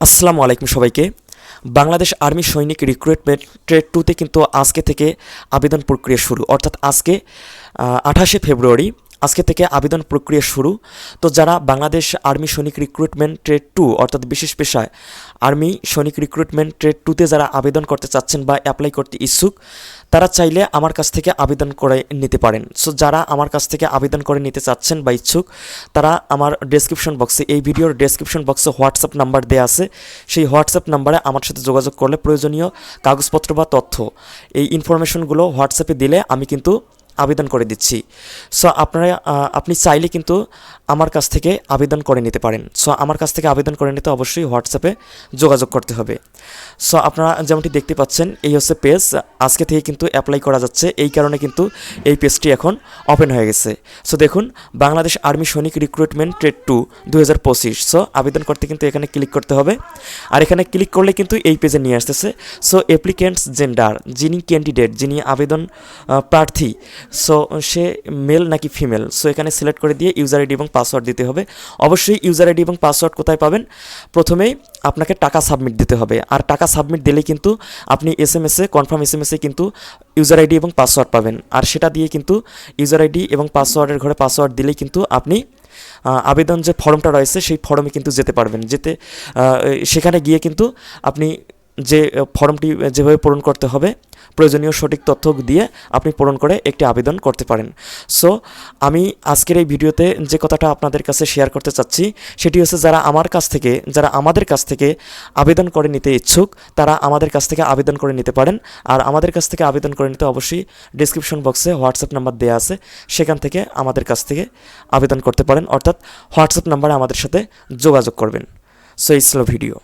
আসসালামু আলাইকুম সবাইকে। বাংলাদেশ আর্মি সৈনিক রিক্রুটমেন্ট ট্রেড টুতে কিন্তু আজকে থেকে আবেদন প্রক্রিয়া শুরু। অর্থাৎ আজকে আঠাশে ফেব্রুয়ারি আজকে থেকে আবেদন প্রক্রিয়া শুরু। তো যারা বাংলাদেশ আর্মি সৈনিক রিক্রুটমেন্ট ট্রেড টু অর্থাৎ বিশেষ পেশায় আর্মি সৈনিক রিক্রুটমেন্ট ট্রেড টুতে যারা আবেদন করতে চাচ্ছেন বা অ্যাপ্লাই করতে ইচ্ছুক, তারা চাইলে আমার কাছ থেকে আবেদন করে নিতে পারেন। সো যারা আমার কাছ থেকে আবেদন করে নিতে চাচ্ছেন বা ইচ্ছুক, তারা আমার ডেসক্রিপশন বক্সে এই ভিডিওর ডেসক্রিপশন বক্সে হোয়াটসঅ্যাপ নাম্বার দেওয়া আছে। সেই হোয়াটসঅ্যাপ নাম্বারে আমার সাথে যোগাযোগ করলে প্রয়োজনীয় কাগজপত্র বা তথ্য, এই ইনফরমেশনগুলো হোয়াটসঅ্যাপে দিলে আমি কিন্তু আবেদন করে দিচ্ছি। সো আপনারা আপনি চাইলে কিন্তু আমার কাছ থেকে আবেদন করে নিতে পারেন। সো আমার কাছ থেকে আবেদন করে নিতে অবশ্যই হোয়াটসঅ্যাপে যোগাযোগ করতে হবে। সো আপনারা যেমনটি দেখতে পাচ্ছেন, এই হচ্ছে পেজ আজকে থেকে কিন্তু অ্যাপ্লাই করা যাচ্ছে। এই কারণে কিন্তু এই পেজটি এখন ওপেন হয়ে গেছে। সো দেখুন, বাংলাদেশ আর্মি সৈনিক রিক্রুটমেন্ট ট্রেড টু দু হাজার পঁচিশ। সো আবেদন করতে কিন্তু এখানে ক্লিক করতে হবে। আর এখানে ক্লিক করলে কিন্তু এই পেজে নিয়ে আসতেছে। সো অ্যাপ্লিকেন্টস জেন্ডার যিনি ক্যান্ডিডেট যিনি আবেদন প্রার্থী সো সে মেল নাকি ফিমেল সো এখানে সিলেক্ট করে দিয়ে ইউজার আইডি এবং পাসওয়ার্ড দিতে হবে। অবশ্যই ইউজার আইডি এবং পাসওয়ার্ড কোথায় পাবেন? প্রথমেই আপনাকে টাকা সাবমিট দিতে হবে। আর টাকা সাবমিট দিলেই কিন্তু আপনি এস এম এসে কনফার্ম এস এম এসে কিন্তু ইউজার আইডি এবং পাসওয়ার্ড পাবেন। আর সেটা দিয়ে কিন্তু ইউজার আইডি এবং পাসওয়ার্ডের ঘরে পাসওয়ার্ড দিলেই কিন্তু আপনি আবেদন যে ফর্মটা রয়েছে, সেই ফর্মে কিন্তু যেতে পারবেন। যেতে সেখানে গিয়ে কিন্তু আপনি যে ফর্মটি যেভাবে পূরণ করতে হবে, প্রয়োজনীয় সঠিক তথ্য দিয়ে আপনি পূরণ করে একটি আবেদন করতে পারেন। সো আমি আজকের এই ভিডিওতে যে কথাটা আপনাদের কাছে শেয়ার করতে চাচ্ছি, সেটি হচ্ছে যারা আমার কাছ থেকে, যারা আমাদের কাছ থেকে আবেদন করে নিতে ইচ্ছুক, তারা আমাদের কাছ থেকে আবেদন করে নিতে পারেন। আর আমাদের কাছ থেকে আবেদন করে নিতে অবশ্যই ডিসক্রিপশন বক্সে হোয়াটসঅ্যাপ নাম্বার দেওয়া আছে, সেখান থেকে আমাদের কাছ থেকে আবেদন করতে পারেন। অর্থাৎ হোয়াটসঅ্যাপ নাম্বারে আমাদের সাথে যোগাযোগ করবেন। সো এই ছিল ভিডিও